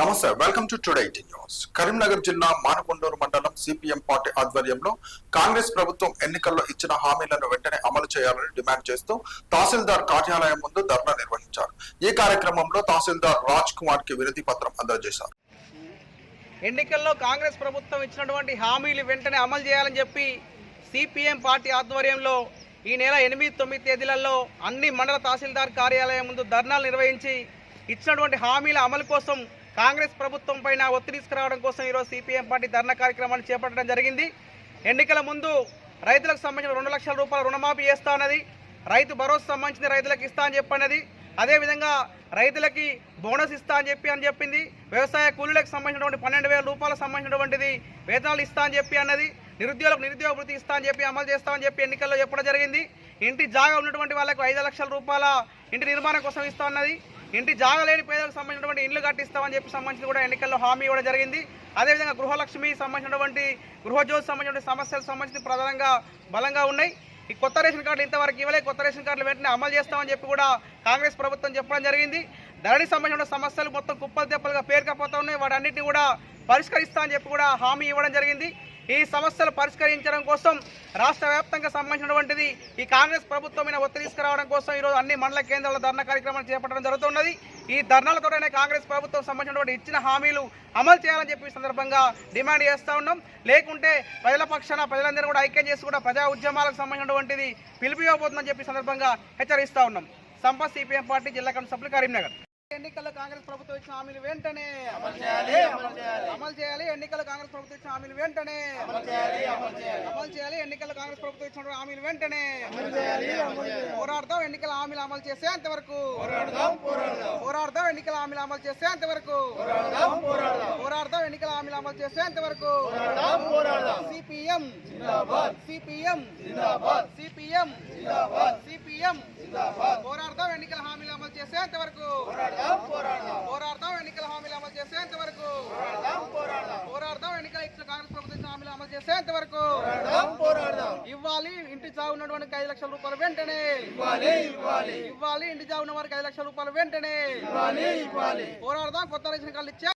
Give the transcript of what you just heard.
నమస్తే welcome to today news. Karimnagar జిల్లా మానకొండూరు మండలం సిపిఎం పార్టీ ఆధ్వర్యంలో కాంగ్రెస్ ప్రభుత్వం ఎన్నికల్లో ఇచ్చిన హామీలను వెంటనే అమలు చేయాలని డిమాండ్ చేస్తూ తహసీల్దార్ కార్యాలయం ముందు ధర్నా నిర్వహించారు. ఈ కార్యక్రమంలో తహసీల్దార్ రాజ్ కుమార్కి వినతి పత్రం అందజేశారు. ఎన్నికల్లో కాంగ్రెస్ ప్రభుత్వం ఇచ్చినటువంటి హామీలు వెంటనే అమలు చేయాలని చెప్పి సిపిఎం పార్టీ ఆధ్వర్యంలో ఈ నెల ఎనిమిది తొమ్మిది తేదీలలో అన్ని మండల తహసీల్దార్ కార్యాలయం ముందు ధర్నాలు నిర్వహించి ఇచ్చినటువంటి హామీల అమలు కోసం కాంగ్రెస్ ప్రభుత్వం పైన ఒత్తిడి తీసుకురావడం కోసం ఈరోజు సిపిఎం పార్టీ ధర్నా కార్యక్రమాన్ని చేపట్టడం జరిగింది. ఎన్నికల ముందు రైతులకు సంబంధించిన రెండు లక్షల రూపాయల రుణమాఫీ చేస్తా ఉన్నది రైతు భరోసా సంబంధించిన రైతులకు ఇస్తా అని చెప్పన్నది అదేవిధంగా రైతులకి బోనస్ ఇస్తా అని చెప్పి అని చెప్పింది వ్యవసాయ కూలీలకు సంబంధించినటువంటి పన్నెండు వేల రూపాయలకు సంబంధించినటువంటిది వేతనాలు ఇస్తా అని చెప్పి అన్నది నిరుద్యోగులకు నిరుద్యోగ వృత్తి ఇస్తా అని చెప్పి అమలు చేస్తామని చెప్పి ఎన్నికల్లో చెప్పడం జరిగింది. ఇంటి జాగా ఉన్నటువంటి వాళ్ళకు ఐదు లక్షల రూపాయల ఇంటి నిర్మాణం కోసం ఇస్తా అన్నది ఇంటి జాగలేని పేదలకు సంబంధించినటువంటి ఇల్లు కట్టిస్తామని చెప్పి సంబంధించి కూడా ఎన్నికల్లో హామీ ఇవ్వడం జరిగింది. అదేవిధంగా గృహలక్ష్మి సంబంధించినటువంటి గృహజ్యోతి సంబంధించిన సమస్యలకు సంబంధించి ప్రధానంగా బలంగా ఉన్నాయి. ఈ కొత్త రేషన్ కార్డులు ఇంతవరకు ఇవ్వలే. కొత్త రేషన్ కార్డులు వెంటనే అమలు చేస్తామని చెప్పి కూడా కాంగ్రెస్ ప్రభుత్వం చెప్పడం జరిగింది. ధరణి సంబంధించిన సమస్యలు మొత్తం కుప్పలు తెప్పలుగా పేరుకపోతా ఉన్నాయి. వాటన్నిటిని కూడా పరిష్కరిస్తామని చెప్పి కూడా హామీ ఇవ్వడం జరిగింది. ఈ సమస్యలు పరిష్కరించడం కోసం రాష్ట్ర వ్యాప్తంగా సంబంధించినటువంటిది ఈ కాంగ్రెస్ ప్రభుత్వం మీద ఒత్తిడి తీసుకురావడం కోసం ఈరోజు అన్ని మండల కేంద్రాల ధర్నా కార్యక్రమాలు చేపట్టడం జరుగుతున్నది. ఈ ధర్నాలతోనే కాంగ్రెస్ ప్రభుత్వం సంబంధించినటువంటి ఇచ్చిన హామీలు అమలు చేయాలని చెప్పి సందర్భంగా డిమాండ్ చేస్తూ ఉన్నాం. లేకుంటే ప్రజల పక్షాన ప్రజలందరూ కూడా ఐక్యం చేసి కూడా ప్రజా ఉద్యమాలకు సంబంధించినటువంటిది పిలిపివ్వబోతుందని చెప్పి సందర్భంగా హెచ్చరిస్తా ఉన్నాం. సంపత్ సిపిఎం పార్టీ జిల్లా కమిటీ సభ్యులు కరీంనగర్. ఎన్నికల్లో కాంగ్రెస్ ప్రభుత్వం ఇచ్చిన హామీలు వెంటనే అమలు చేయాలి అమలు చేయాలి. ఎన్నికల్లో కాంగ్రెస్ ప్రభుత్వం ఇచ్చిన హామీలు వెంటనే అమలు చేయాలి ఎన్నికల్లో కాంగ్రెస్ ప్రభుత్వం ఇచ్చిన హామీలు వెంటనే పోరాడదాం ఎన్నికల హామీలు అమలు చేసే అంతవరకు ఎన్నికల హామీలు అమలు చేసే అంతవరకు పోరాడదాం ఎన్నికల హామీలు అమలు చేసే అంతవరకు సిపిఎం సిపిఎం సిపిఎం సిపిఎం. పోరాడదాం ఎన్నికల హామీలు అమలు చేసేంత వరకు పోరాడదాం ఎన్నికల హామీలు అమలు చేసేంత వరకు పోరాడదాం ఎన్నికల కాంగ్రెస్ ప్రభుత్వం హామీలు అమలు చేసేంత వరకు ఇవ్వాలి. ఇంటి చావు ఉన్నటువంటి ఐదు లక్షల రూపాయలు వెంటనే. ఇవ్వాలి ఇవ్వాలి. ఇవ్వాలి. ఇంటి చావు ఉన్న వారికి ఐదు లక్షల రూపాయలు వెంటనే. ఇవ్వాలి ఇవ్వాలి. పోరాడదాం కొత్త రేషన్ కార్డు ఇచ్చా